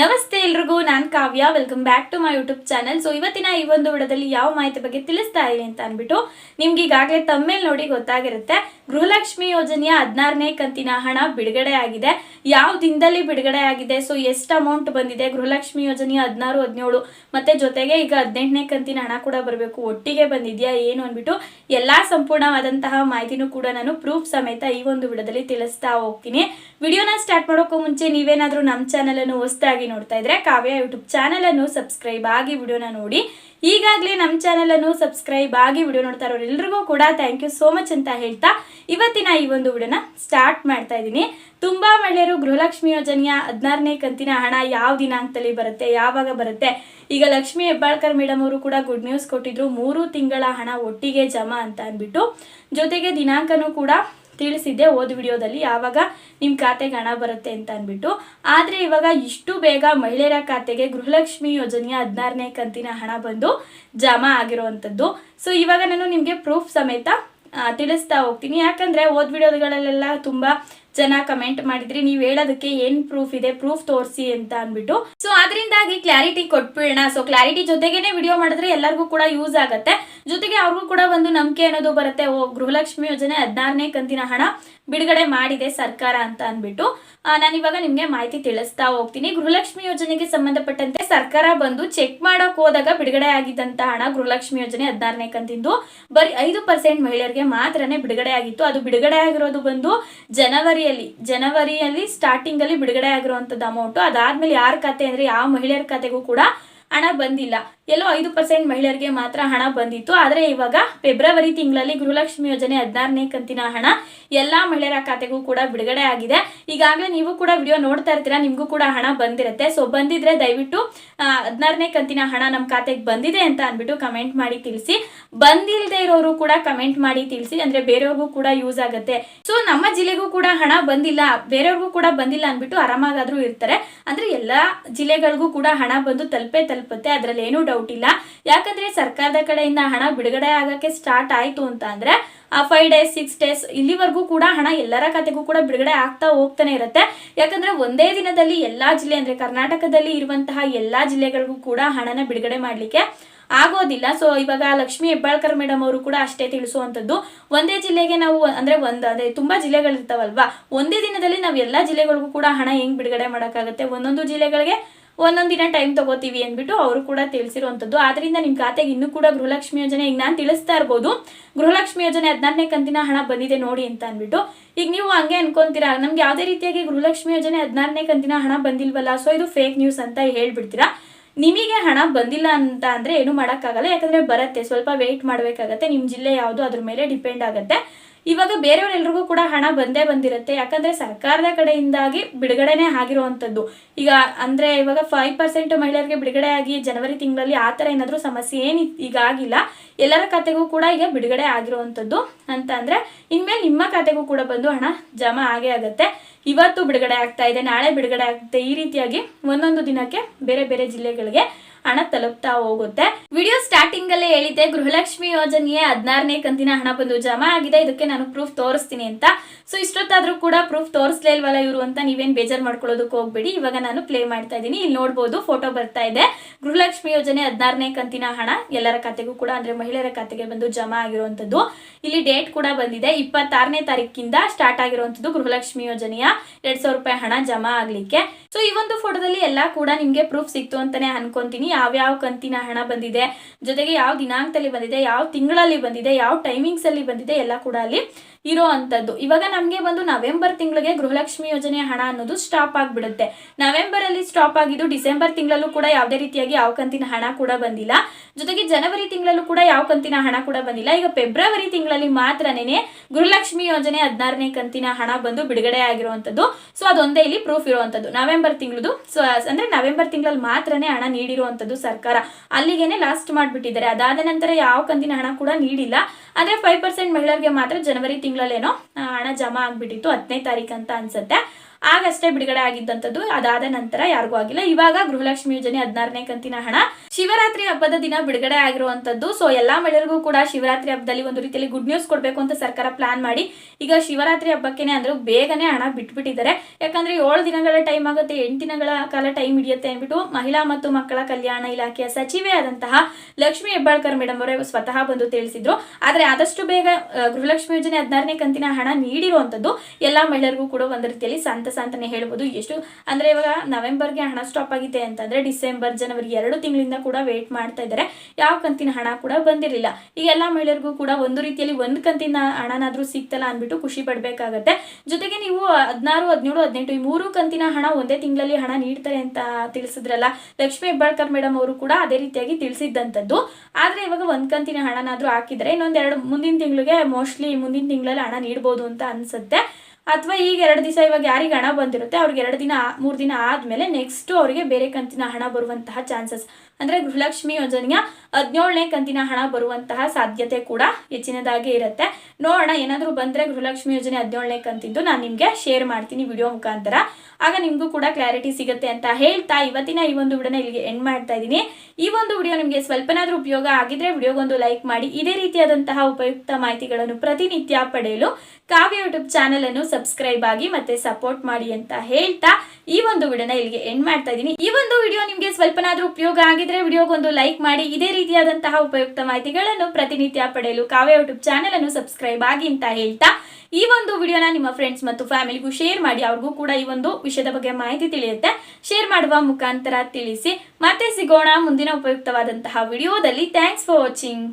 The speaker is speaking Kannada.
ನಮಸ್ತೆ ಎಲ್ರಿಗೂ, ನಾನು Kavya. Welcome back to my YouTube channel so ಇವತ್ತಿನ ಈ ಒಂದು ವಿಡದಲ್ಲಿ ಯಾವ ಮಾಹಿತಿ ಬಗ್ಗೆ ತಿಳಿಸ್ತಾ ಇದೆ ಅಂತ ಅಂದ್ಬಿಟ್ಟು ನಿಮ್ಗೆ ಈಗಾಗಲೇ ತಮ್ಮೇಲೆ ನೋಡಿ ಗೊತ್ತಾಗಿರುತ್ತೆ. ಗೃಹಲಕ್ಷ್ಮಿ ಯೋಜನೆಯ ಹದಿನಾರನೇ ಕಂತಿನ ಹಣ ಬಿಡುಗಡೆ ಆಗಿದೆ. ಯಾವ ದಿನದಲ್ಲಿ ಬಿಡುಗಡೆ ಆಗಿದೆ? ಸೊ ಎಷ್ಟು ಅಮೌಂಟ್ ಬಂದಿದೆ? ಗೃಹಲಕ್ಷ್ಮಿ ಯೋಜನೆಯ ಹದಿನಾರು, ಹದಿನೇಳು ಮತ್ತೆ ಜೊತೆಗೆ ಈಗ ಹದಿನೆಂಟನೇ ಕಂತಿನ ಹಣ ಕೂಡ ಬರಬೇಕು. ಒಟ್ಟಿಗೆ ಬಂದಿದೆಯಾ, ಏನು ಅಂದ್ಬಿಟ್ಟು ಎಲ್ಲಾ ಸಂಪೂರ್ಣವಾದಂತಹ ಮಾಹಿತಿನೂ ಕೂಡ ನಾನು ಪ್ರೂಫ್ ಸಮೇತ ಈ ಒಂದು ವಿಡದಲ್ಲಿ ತಿಳಿಸ್ತಾ ಹೋಗ್ತೀನಿ. ವಿಡಿಯೋನ ಸ್ಟಾರ್ಟ್ ಮಾಡೋಕ್ಕೂ ಮುಂಚೆ ನೀವೇನಾದರೂ ನಮ್ಮ ಚಾನಲ್ ಅನ್ನು ನೋಡ್ತಾ ಇದ್ರೆ ಕಾವ್ಯ ಯೂಟ್ಯೂಬ್ ಚಾನಲನ್ನು ಸಬ್ಸ್ಕ್ರೈಬ್ ಆಗಿ ವಿಡಿಯೋನ ನೋಡಿ. ಈಗಾಗಲೇ ನಮ್ಮ ಚಾನಲನ್ನು ಸಬ್ಸ್ಕ್ರೈಬ್ ಆಗಿ ವಿಡಿಯೋ ನೋಡ್ತಾ ಇರೋರೆಲ್ರಿಗೂ ಕೂಡ ಥ್ಯಾಂಕ್ ಯು ಸೋ ಮಚ್ ಅಂತ ಹೇಳ್ತಾ ಇವತ್ತಿನ ಈ ಒಂದು ವಿಡಿಯೋನ ಸ್ಟಾರ್ಟ್ ಮಾಡ್ತಾ ಇದ್ದೀನಿ. ತುಂಬಾ ಮಹಿಳೆಯರು ಗೃಹಲಕ್ಷ್ಮಿ ಯೋಜನೆಯ ಹದಿನಾರನೇ ಕಂತಿನ ಹಣ ಯಾವ ದಿನಾಂಕದಲ್ಲಿ ಬರುತ್ತೆ, ಯಾವಾಗ ಬರುತ್ತೆ? ಈಗ ಲಕ್ಷ್ಮಿ ಹೆಬ್ಬಾಳ್ಕರ್ ಮೇಡಮ್ ಅವರು ಕೂಡ ಗುಡ್ ನ್ಯೂಸ್ ಕೊಟ್ಟಿದ್ರು, ಮೂರು ತಿಂಗಳ ಹಣ ಒಟ್ಟಿಗೆ ಜಮಾ ಅಂತ ಅಂದ್ಬಿಟ್ಟು. ಜೊತೆಗೆ ದಿನಾಂಕನೂ ಕೂಡ ತಿಳಿಸಿದ್ದೆ ಓದ್ ವಿಡಿಯೋದಲ್ಲಿ, ಯಾವಾಗ ನಿಮ್ಮ ಖಾತೆಗೆ ಹಣ ಬರುತ್ತೆ ಅಂತ ಅಂದ್ಬಿಟ್ಟು. ಆದರೆ ಇವಾಗ ಇಷ್ಟು ಬೇಗ ಮಹಿಳೆಯರ ಖಾತೆಗೆ ಗೃಹಲಕ್ಷ್ಮಿ ಯೋಜನೆಯ ಹದಿನಾರನೇ ಕಂತಿನ ಹಣ ಬಂದು ಜಮಾ ಆಗಿರುವಂಥದ್ದು. ಸೊ ಇವಾಗ ನಾನು ನಿಮಗೆ ಪ್ರೂಫ್ ಸಮೇತ ತಿಳಿಸ್ತಾ ಹೋಗ್ತೀನಿ. ಯಾಕಂದ್ರೆ ಓದ್ ವಿಡಿಯೋಗಳಲ್ಲೆಲ್ಲ ತುಂಬಾ ಜನ ಕಮೆಂಟ್ ಮಾಡಿದ್ರಿ, ನೀವು ಹೇಳೋದಕ್ಕೆ ಏನ್ ಪ್ರೂಫ್ ಇದೆ? ಪ್ರೂಫ್ ತೋರಿಸಿ ಅಂತ ಅಂದ್ಬಿಟ್ಟು. ಸೊ ಅದರಿಂದಾಗಿ ಕ್ಲಾರಿಟಿ ಕೊಟ್ಬಿಡೋಣ. ಸೊ ಕ್ಲಾರಿಟಿ ಜೊತೆಗೇನೆ ವಿಡಿಯೋ ಮಾಡಿದ್ರೆ ಎಲ್ಲರಿಗೂ ಕೂಡ ಯೂಸ್ ಆಗುತ್ತೆ. ಜೊತೆಗೆ ಅವ್ರಿಗೂ ಕೂಡ ಒಂದು ನಂಬಿಕೆ ಅನ್ನೋದು ಬರುತ್ತೆ. ಓ, ಗೃಹಲಕ್ಷ್ಮಿ ಯೋಜನೆ ಹದಿನಾರನೇ ಕಂತಿನ ಹಣ. ಬಿಡುಗಡೆ ಮಾಡಿದೆ ಸರ್ಕಾರ ಅಂತ ಅಂದ್ಬಿಟ್ಟು ನಾನಿವಾಗ ನಿಮ್ಗೆ ಮಾಹಿತಿ ತಿಳಿಸ್ತಾ ಹೋಗ್ತೀನಿ. ಗೃಹಲಕ್ಷ್ಮಿ ಯೋಜನೆಗೆ ಸಂಬಂಧಪಟ್ಟಂತೆ ಸರ್ಕಾರ ಬಂದು ಚೆಕ್ ಮಾಡೋಕೆ ಹೋದಾಗ ಬಿಡುಗಡೆ ಆಗಿದ್ದಂತ ಹಣ ಗೃಹಲಕ್ಷ್ಮಿ ಯೋಜನೆ ಹದಿನಾರನೇ ಕಂತಿಂದು. ಬರೀ ಐದು ಪರ್ಸೆಂಟ್ ಮಹಿಳೆಯರಿಗೆ ಮಾತ್ರನೇ ಬಿಡುಗಡೆ ಆಗಿತ್ತು. ಅದು ಬಿಡುಗಡೆ ಆಗಿರೋದು ಬಂದು ಜನವರಿಯಲ್ಲಿ ಜನವರಿಯಲ್ಲಿ ಸ್ಟಾರ್ಟಿಂಗ್ ಅಲ್ಲಿ ಬಿಡುಗಡೆ ಆಗಿರುವಂತದ್ದು ಅಮೌಂಟ್ ಅದಾದ್ಮೇಲೆ ಯಾರ ಖಾತೆ ಅಂದ್ರೆ ಯಾವ ಮಹಿಳೆಯರ ಖಾತೆಗೂ ಕೂಡ ಹಣ ಬಂದಿಲ್ಲ. ಎಲ್ಲೋ ಐದು ಪರ್ಸೆಂಟ್ ಮಹಿಳೆಯರಿಗೆ ಮಾತ್ರ ಹಣ ಬಂದಿತ್ತು. ಆದರೆ ಇವಾಗ ಫೆಬ್ರವರಿ ತಿಂಗಳಲ್ಲಿ ಗೃಹಲಕ್ಷ್ಮಿ ಯೋಜನೆ ಹದಿನಾರನೇ ಕಂತಿನ ಹಣ ಎಲ್ಲ ಮಹಿಳೆಯರ ಖಾತೆಗೂ ಕೂಡ ಬಿಡುಗಡೆ ಆಗಿದೆ. ಈಗಾಗಲೇ ನೀವು ಕೂಡ ವಿಡಿಯೋ ನೋಡ್ತಾ ಇರ್ತೀರಾ, ನಿಮಗೂ ಕೂಡ ಹಣ ಬಂದಿರುತ್ತೆ. ಸೊ ಬಂದಿದ್ರೆ ದಯವಿಟ್ಟು ಹದಿನಾರನೇ ಕಂತಿನ ಹಣ ನಮ್ಮ ಖಾತೆಗೆ ಬಂದಿದೆ ಅಂತ ಅಂದ್ಬಿಟ್ಟು ಕಮೆಂಟ್ ಮಾಡಿ ತಿಳಿಸಿ. ಬಂದಿಲ್ಲದೆ ಇರೋರು ಕೂಡ ಕಮೆಂಟ್ ಮಾಡಿ ತಿಳಿಸಿ, ಅಂದ್ರೆ ಬೇರೆಯವ್ರಿಗೂ ಕೂಡ ಯೂಸ್ ಆಗುತ್ತೆ. ಸೊ ನಮ್ಮ ಜಿಲ್ಲೆಗೂ ಕೂಡ ಹಣ ಬಂದಿಲ್ಲ. ಬೇರೆಯವ್ರಿಗೂ ಕೂಡ ಬಂದಿಲ್ಲ ಅಂದ್ಬಿಟ್ಟು ಆರಾಮಾಗಾದ್ರೂ ಇರ್ತಾರೆ. ಅಂದ್ರೆ ಎಲ್ಲಾ ಜಿಲ್ಲೆಗಳಿಗೂ ಕೂಡ ಹಣ ಬಂದು ತಲುಪೇ ತಲುಪುತ್ತೆ. ಅದರಲ್ಲಿ ಏನೂ ಇಲ್ಲ ಯಾಕಂದ್ರೆ ಸರ್ಕಾರದ ಕಡೆಯಿಂದ ಹಣ ಬಿಡುಗಡೆ ಆಗಕ್ಕೆ ಸ್ಟಾರ್ಟ್ ಆಯ್ತು ಅಂತ ಅಂದ್ರೆ ಫೈವ್ ಡೇಸ್ ಸಿಕ್ಸ್ ಡೇಸ್ ಇಲ್ಲಿವರೆಗೂ ಕೂಡ ಹಣ ಎಲ್ಲರ ಖಾತೆಗೂ ಕೂಡ ಬಿಡುಗಡೆ ಆಗ್ತಾ ಹೋಗ್ತಾನೆ ಇರುತ್ತೆ. ಯಾಕಂದ್ರೆ ಒಂದೇ ದಿನದಲ್ಲಿ ಎಲ್ಲಾ ಜಿಲ್ಲೆ ಅಂದ್ರೆ ಕರ್ನಾಟಕದಲ್ಲಿ ಇರುವಂತಹ ಎಲ್ಲಾ ಜಿಲ್ಲೆಗಳಿಗೂ ಕೂಡ ಹಣನ ಬಿಡುಗಡೆ ಮಾಡ್ಲಿಕ್ಕೆ ಆಗೋದಿಲ್ಲ. ಸೊ ಇವಾಗ ಲಕ್ಷ್ಮಿ ಹೆಬ್ಬಾಳ್ಕರ್ ಮೇಡಮ್ ಅವರು ಕೂಡ ಅಷ್ಟೇ ತಿಳಿಸುವಂಥದ್ದು. ಒಂದೇ ಜಿಲ್ಲೆಗೆ ನಾವು ಅಂದ್ರೆ ಒಂದ್ ಅದೇ ತುಂಬಾ ಜಿಲ್ಲೆಗಳಿರ್ತಾವಲ್ವಾ, ಒಂದೇ ದಿನದಲ್ಲಿ ನಾವು ಎಲ್ಲಾ ಜಿಲ್ಲೆಗಳಿಗೂ ಕೂಡ ಹಣ ಹೆಂಗ್ ಬಿಡುಗಡೆ ಮಾಡೋಕ್ಕಾಗುತ್ತೆ? ಒಂದೊಂದು ಜಿಲ್ಲೆಗಳಿಗೆ ಒಂದೊಂದು ದಿನ ಟೈಮ್ ತಗೋತೀವಿ ಅಂದ್ಬಿಟ್ಟು ಅವರು ಕೂಡ ತಿಳಿಸಿರುವಂಥದ್ದು ಆದ್ರಿಂದ ನಿಮ್ಮ ಖಾತೆಗೆ ಇನ್ನೂ ಕೂಡ ಗೃಹಲಕ್ಷ್ಮಿ ಯೋಜನೆ ಈಗ ನಾನು ತಿಳಿಸ್ತಾ ಇರ್ಬೋದು. ಗೃಹಲಕ್ಷ್ಮಿ ಯೋಜನೆ ಹದಿನಾರನೇ ಕಂತಿನ ಹಣ ಬಂದಿದೆ ನೋಡಿ ಅಂತ ಅಂದ್ಬಿಟ್ಟು. ಈಗ ನೀವು ಹಂಗೆ ಅನ್ಕೊಂತೀರಾ, ನಮ್ಗೆ ಯಾವುದೇ ರೀತಿಯಾಗಿ ಗೃಹಲಕ್ಷ್ಮಿ ಯೋಜನೆ ಹದಿನಾರನೇ ಕಂತಿನ ಹಣ ಬಂದಿಲ್ವಲ್ಲ ಸೊ ಇದು ಫೇಕ್ ನ್ಯೂಸ್ ಅಂತ ಹೇಳ್ಬಿಡ್ತೀರಾ? ನಿಮಗೆ ಹಣ ಬಂದಿಲ್ಲ ಅಂತ ಅಂದರೆ ಏನು ಮಾಡೋಕ್ಕಾಗಲ್ಲ, ಯಾಕಂದ್ರೆ ಬರುತ್ತೆ. ಸ್ವಲ್ಪ ವೆಯ್ಟ್ ಮಾಡಬೇಕಾಗತ್ತೆ ನಿಮ್ಮ ಜಿಲ್ಲೆ ಯಾವುದು ಅದ್ರ ಮೇಲೆ ಡಿಪೆಂಡ್ ಆಗುತ್ತೆ. ಇವಾಗ ಬೇರೆಯವರೆಲ್ಲರಿಗೂ ಕೂಡ ಹಣ ಬಂದೇ ಬಂದಿರುತ್ತೆ. ಯಾಕಂದ್ರೆ ಸರ್ಕಾರದ ಕಡೆಯಿಂದಾಗಿ ಬಿಡುಗಡೆನೇ ಆಗಿರುವಂಥದ್ದು. ಈಗ ಅಂದ್ರೆ ಇವಾಗ ಫೈವ್ ಪರ್ಸೆಂಟ್ ಮಹಿಳೆಯರಿಗೆ ಬಿಡುಗಡೆ ಆಗಿ ಜನವರಿ ತಿಂಗಳಲ್ಲಿ ಆ ಥರ ಏನಾದರೂ ಸಮಸ್ಯೆ ಏನು ಈಗ ಆಗಿಲ್ಲ. ಎಲ್ಲರ ಖಾತೆಗೂ ಕೂಡ ಈಗ ಬಿಡುಗಡೆ ಆಗಿರುವಂಥದ್ದು. ಅಂತ ಅಂದ್ರೆ ಇನ್ಮೇಲೆ ನಿಮ್ಮ ಖಾತೆಗೂ ಕೂಡ ಬಂದು ಹಣ ಜಮಾ ಆಗೇ ಆಗುತ್ತೆ. ಇವತ್ತು ಬಿಡುಗಡೆ ಆಗ್ತಾ ಇದೆ, ನಾಳೆ ಬಿಡುಗಡೆ ಆಗುತ್ತೆ ಈ ರೀತಿಯಾಗಿ ಒಂದೊಂದು ದಿನಕ್ಕೆ ಬೇರೆ ಬೇರೆ ಜಿಲ್ಲೆಗಳಿಗೆ ಹಣ ತಲುಪ್ತಾ ಹೋಗುತ್ತೆ. ವಿಡಿಯೋ ಸ್ಟಾರ್ಟಿಂಗ್ ಅಲ್ಲೇ ಹೇಳಿದ್ದೆ, ಗೃಹಲಕ್ಷ್ಮಿ ಯೋಜನೆಯ ಹದಿನಾರನೇ ಕಂತಿನ ಹಣ ಬಂದು ಜಮಾ ಆಗಿದೆ. ಇದಕ್ಕೆ ನಾನು ಪ್ರೂಫ್ ತೋರಿಸ್ತೀನಿ ಅಂತ. ಸೊ ಇಷ್ಟೊತ್ತಾದ್ರೂ ಕೂಡ ಪ್ರೂಫ್ ತೋರಿಸ್ಲೇ ಇಲ್ವಲ್ಲ ಇವರು ಅಂತ ನೀವೇನ್ ಬೇಜಾರ್ ಮಾಡ್ಕೊಳ್ಳೋದಕ್ಕೆ ಹೋಗ್ಬೇಡಿ. ಇವಾಗ ನಾನು ಪ್ಲೇ ಮಾಡ್ತಾ ಇದ್ದೀನಿ. ಇಲ್ಲಿ ನೋಡ್ಬೋದು ಫೋಟೋ ಬರ್ತಾ ಇದೆ. ಗೃಹಲಕ್ಷ್ಮಿ ಯೋಜನೆ ಹದಿನಾರನೇ ಕಂತಿನ ಹಣ ಎಲ್ಲರ ಖಾತೆಗೂ ಕೂಡ, ಅಂದ್ರೆ ಮಹಿಳೆಯರ ಖಾತೆಗೆ ಬಂದು ಜಮಾ ಆಗಿರುವಂತದ್ದು ಇಲ್ಲಿ ಡೇಟ್ ಕೂಡ ಬಂದಿದೆ. ಇಪ್ಪತ್ತಾರನೇ ತಾರೀಕಿಂದ ಸ್ಟಾರ್ಟ್ ಆಗಿರುವಂತದ್ದು ಗೃಹಲಕ್ಷ್ಮಿ ಯೋಜನೆಯ ಎರಡ್ ರೂಪಾಯಿ ಹಣ ಜಮಾ ಆಗ್ಲಿಕ್ಕೆ. ಸೊ ಈ ಒಂದು ಫೋಟೋದಲ್ಲಿ ಎಲ್ಲಾ ಕೂಡ ನಿಮ್ಗೆ ಪ್ರೂಫ್ ಸಿಕ್ತು ಅಂತಾನೆ ಅನ್ಕೊಂತೀನಿ. ಯಾವ್ಯಾವ ಕಂತಿನ ಹಣ ಬಂದಿದೆ, ಜೊತೆಗೆ ಯಾವ ದಿನಾಂಕದಲ್ಲಿ ಬಂದಿದೆ, ಯಾವ ತಿಂಗಳಲ್ಲಿ ಬಂದಿದೆ, ಯಾವ ಟೈಮಿಂಗ್ಸ್ ಅಲ್ಲಿ ಬಂದಿದೆ, ಎಲ್ಲ ಕೂಡ ಅಲ್ಲಿ ಇರೋ ಅಂಥದ್ದು. ಇವಾಗ ನಮಗೆ ಬಂದು ನವೆಂಬರ್ ತಿಂಗಳಿಗೆ ಗೃಹಲಕ್ಷ್ಮಿ ಯೋಜನೆ ಹಣ ಅನ್ನೋದು ಸ್ಟಾಪ್ ಆಗಿಬಿಡುತ್ತೆ. ನವೆಂಬರ್ ಅಲ್ಲಿ ಸ್ಟಾಪ್ ಆಗಿದ್ದು ಡಿಸೆಂಬರ್ ತಿಂಗಳಲ್ಲೂ ಕೂಡ ಯಾವುದೇ ರೀತಿಯಾಗಿ ಯಾವ ಕಂತಿನ ಹಣ ಕೂಡ ಬಂದಿಲ್ಲ. ಜೊತೆಗೆ ಜನವರಿ ತಿಂಗಳಲ್ಲೂ ಕೂಡ ಯಾವ ಕಂತಿನ ಹಣ ಕೂಡ ಬಂದಿಲ್ಲ. ಈಗ ಫೆಬ್ರವರಿ ತಿಂಗಳಲ್ಲಿ ಮಾತ್ರನೇ ಗೃಹಲಕ್ಷ್ಮಿ ಯೋಜನೆ ಹದಿನಾರನೇ ಕಂತಿನ ಹಣ ಬಂದು ಬಿಡುಗಡೆ ಆಗಿರುವಂಥದ್ದು. ಸೊ ಅದೊಂದೇ ಇಲ್ಲಿ ಪ್ರೂಫ್ ಇರುವಂಥದ್ದು. ನವೆಂಬರ್ ತಿಂಗಳದು ಸೊ ಅಂದ್ರೆ ನವೆಂಬರ್ ತಿಂಗಳಲ್ಲಿ ಮಾತ್ರನೇ ಹಣ ನೀಡಿರುವಂಥದ್ದು. ಸರ್ಕಾರ. ಅಲ್ಲಿಗೆನೆ ಲಾಸ್ಟ್ ಮಾಡಿಬಿಟ್ಟಿದ್ದಾರೆ. ಅದಾದ ನಂತರ ಯಾವ ಕಂತಿನ ಹಣ ಕೂಡ ನೀಡಿಲ್ಲ. ಆದರೆ ಫೈವ್ ಪರ್ಸೆಂಟ್ ಮಹಿಳೆಯರಿಗೆ ಮಾತ್ರ ಜನವರಿ ತಿಂಗಳಲ್ಲೇನೋ ಹಣ ಜಮಾ ಆಗ್ಬಿಟ್ಟಿತ್ತು ಹತ್ತನೇ ತಾರೀಕು ಅಂತ ಅನ್ಸುತ್ತೆ. ಆಗಷ್ಟೇ ಬಿಡುಗಡೆ ಆಗಿದ್ದಂಥದ್ದು ಅದಾದ ನಂತರ ಯಾರಿಗೂ ಆಗಿಲ್ಲ. ಇವಾಗ ಗೃಹಲಕ್ಷ್ಮಿ ಯೋಜನೆ ಹದಿನಾರನೇ ಕಂತಿನ ಹಣ. ಶಿವರಾತ್ರಿ ಹಬ್ಬದ ದಿನ ಬಿಡುಗಡೆ ಆಗಿರುವಂತದ್ದು ಸೊ ಎಲ್ಲಾ ಮಹಿಳೆಯರಿಗೂ ಕೂಡ ಶಿವರಾತ್ರಿ ಹಬ್ಬದಲ್ಲಿ ಒಂದು ರೀತಿಯಲ್ಲಿ ಗುಡ್ ನ್ಯೂಸ್ ಕೊಡಬೇಕು ಅಂತ ಸರ್ಕಾರ ಪ್ಲಾನ್ ಮಾಡಿ. ಈಗ ಶಿವರಾತ್ರಿ ಹಬ್ಬಕ್ಕೇನೆ ಅಂದ್ರೆ ಬೇಗನೆ ಹಣ ಬಿಟ್ಬಿಟ್ಟಿದ್ದಾರೆ. ಯಾಕಂದ್ರೆ ಏಳು ದಿನಗಳ ಟೈಮ್ ಆಗುತ್ತೆ, ಎಂಟು ದಿನಗಳ ಕಾಲ ಟೈಮ್ ಹಿಡಿಯುತ್ತೆ ಅಂದ್ಬಿಟ್ಟು ಮಹಿಳಾ ಮತ್ತು ಮಕ್ಕಳ ಕಲ್ಯಾಣ ಇಲಾಖೆಯ ಸಚಿವೆ ಆದಂತಹ ಲಕ್ಷ್ಮಿ ಹೆಬ್ಬಾಳ್ಕರ್ ಮೇಡಮ್ ಅವರೇ ಸ್ವತಃ ಬಂದು ತಿಳಿಸಿದ್ರು. ಆದ್ರೆ ಆದಷ್ಟು ಬೇಗ ಗೃಹಲಕ್ಷ್ಮಿ ಯೋಜನೆ ಹದಿನಾರನೇ ಕಂತಿನ ಹಣ ನೀಡಿರುವಂತದ್ದು ಎಲ್ಲಾ ಮಹಿಳೆಯರಿಗೂ ಕೂಡ ಒಂದು ರೀತಿಯಲ್ಲಿ ಸಂತಸ ಅಂತಾನೆ ಹೇಳ್ಬೋದು. ಎಷ್ಟು ಅಂದ್ರೆ ಇವಾಗ ನವೆಂಬರ್ಗೆ ಹಣ ಸ್ಟಾಪ್ ಆಗಿದೆ ಅಂತಂದ್ರೆ ಡಿಸೆಂಬರ್, ಜನವರಿ ಎರಡು ತಿಂಗಳಿಂದ ಕೂಡ ವೇಟ್ ಮಾಡ್ತಾ ಇದ್ದಾರೆ. ಯಾವ ಕಂತಿನ ಹಣ ಕೂಡ ಬಂದಿರಲಿಲ್ಲ. ಈಗ ಎಲ್ಲ ಮಹಿಳೆಯರಿಗೂ ಕೂಡ ಒಂದು ರೀತಿಯಲ್ಲಿ ಒಂದು ಕಂತಿನ ಹಣನಾದ್ರೂ ಸಿಗ್ತಲ್ಲ ಅಂದ್ಬಿಟ್ಟು ಖುಷಿ ಪಡ್ಬೇಕಾಗತ್ತೆ. ಜೊತೆಗೆ ನೀವು ಹದಿನಾರು, ಹದಿನೇಳು, ಹದಿನೆಂಟು ಈ ಮೂರು ಕಂತಿನ ಹಣ ಒಂದೇ ತಿಂಗಳಲ್ಲಿ ಹಣ ನೀಡ್ತಾರೆ ಅಂತ ತಿಳಿಸಿದ್ರಲ್ಲ? ಲಕ್ಷ್ಮೀ ಹೆಬ್ಬಾಳ್ಕರ್ ಮೇಡಮ್ ಅವರು ಕೂಡ ಅದೇ ರೀತಿಯಾಗಿ ತಿಳಿಸಿದ್ದಂಥದ್ದು ಆದ್ರೆ ಇವಾಗ ಒಂದ್ ಕಂತಿನ ಹಣನಾದ್ರೂ ಹಾಕಿದ್ರೆ ಇನ್ನೊಂದೆರಡು ಮುಂದಿನ ತಿಂಗಳಿಗೆ ಮೋಸ್ಟ್ಲಿ ಮುಂದಿನ ತಿಂಗಳಲ್ಲಿ ಹಣ ನೀಡ್ಬೋದು ಅಂತ ಅನ್ಸುತ್ತೆ. ಅಥವಾ ಈಗ ಎರಡು ದಿವಸ ಇವಾಗ ಯಾರಿಗೆ ಹಣ ಬಂದಿರುತ್ತೆ, ಅವ್ರಿಗೆ ಎರಡು ದಿನ ಮೂರು ದಿನ ಆದಮೇಲೆ ನೆಕ್ಸ್ಟ್ ಅವರಿಗೆ ಬೇರೆ ಕಂತಿನ ಹಣ ಬರುವಂತಹ ಚಾನ್ಸಸ್ ಅಂದರೆ ಗೃಹಲಕ್ಷ್ಮಿ ಯೋಜನೆಯ ಹದಿನೇಳನೇ ಕಂತಿನ ಹಣ ಬರುವಂತಹ ಸಾಧ್ಯತೆ ಕೂಡ ಹೆಚ್ಚಿನದಾಗಿ ಇರುತ್ತೆ. ನೋಡೋಣ, ಏನಾದರೂ ಬಂದರೆ ಗೃಹಲಕ್ಷ್ಮಿ ಯೋಜನೆ ಹದಿನೇಳನೇ ಕಂತಿದ್ದು ನಾನು ನಿಮಗೆ ಶೇರ್ ಮಾಡ್ತೀನಿ ವಿಡಿಯೋ ಮುಖಾಂತರ. ಆಗ ನಿಮಗೂ ಕೂಡ ಕ್ಲಾರಿಟಿ ಸಿಗುತ್ತೆ ಅಂತ ಹೇಳ್ತಾ ಇವತ್ತಿನ ಈ ಒಂದು ವಿಡಿಯೋನ ಇಲ್ಲಿಗೆ ಎಂಡ್ ಮಾಡ್ತಾ ಇದ್ದೀನಿ. ಈ ಒಂದು ವಿಡಿಯೋ ನಿಮಗೆ ಸ್ವಲ್ಪನಾದ್ರೂ ಉಪಯೋಗ ಆಗಿದ್ರೆ ವಿಡಿಯೋಗೊಂದು ಲೈಕ್ ಮಾಡಿ. ಇದೇ ರೀತಿಯಾದಂತಹ ಉಪಯುಕ್ತ ಮಾಹಿತಿಗಳನ್ನು ಪ್ರತಿನಿತ್ಯ ಪಡೆಯಲು ಕಾವ್ಯ ಯೂಟ್ಯೂಬ್ ಚಾನೆಲ್ ಅನ್ನು ಸಬ್ಸ್ಕ್ರೈಬ್ ಆಗಿ ಮತ್ತೆ ಸಪೋರ್ಟ್ ಮಾಡಿ ಅಂತ ಹೇಳ್ತಾ ಈ ಒಂದು ವಿಡಿಯೋನ ಇಲ್ಲಿಗೆ ಎಂಡ್ ಮಾಡ್ತಾ ಇದ್ದೀನಿ. ಈ ಒಂದು ವಿಡಿಯೋ ನಿಮಗೆ ಸ್ವಲ್ಪನಾದ್ರೂ ಉಪಯೋಗ ಆಗಿದ್ರೆ ವಿಡಿಯೋಗೊಂದು ಲೈಕ್ ಮಾಡಿ, ಇದೇ ರೀತಿಯಾದಂತಹ ಉಪಯುಕ್ತ ಮಾಹಿತಿಗಳನ್ನು ಪ್ರತಿನಿತ್ಯ ಪಡೆಯಲು ಕಾವ್ಯ ಯೂಟ್ಯೂಬ್ ಚಾನೆಲ್ ಅನ್ನು ಸಬ್ಸ್ಕ್ರೈಬ್ ಆಗಿ ಅಂತ ಹೇಳ್ತಾ ಈ ಒಂದು ವಿಡಿಯೋನ ನಿಮ್ಮ ಫ್ರೆಂಡ್ಸ್ ಮತ್ತು ಫ್ಯಾಮಿಲಿಗೂ ಶೇರ್ ಮಾಡಿ, ಅವ್ರಿಗೂ ಕೂಡ ಈ ಒಂದು ವಿಷಯದ ಬಗ್ಗೆ ಮಾಹಿತಿ ತಿಳಿಯುತ್ತೆ. ಶೇರ್ ಮಾಡುವ ಮುಖಾಂತರ ತಿಳಿಸಿ. ಮತ್ತೆ ಸಿಗೋಣ ಮುಂದಿನ ಉಪಯುಕ್ತವಾದಂತಹ ವಿಡಿಯೋದಲ್ಲಿ. Thanks for watching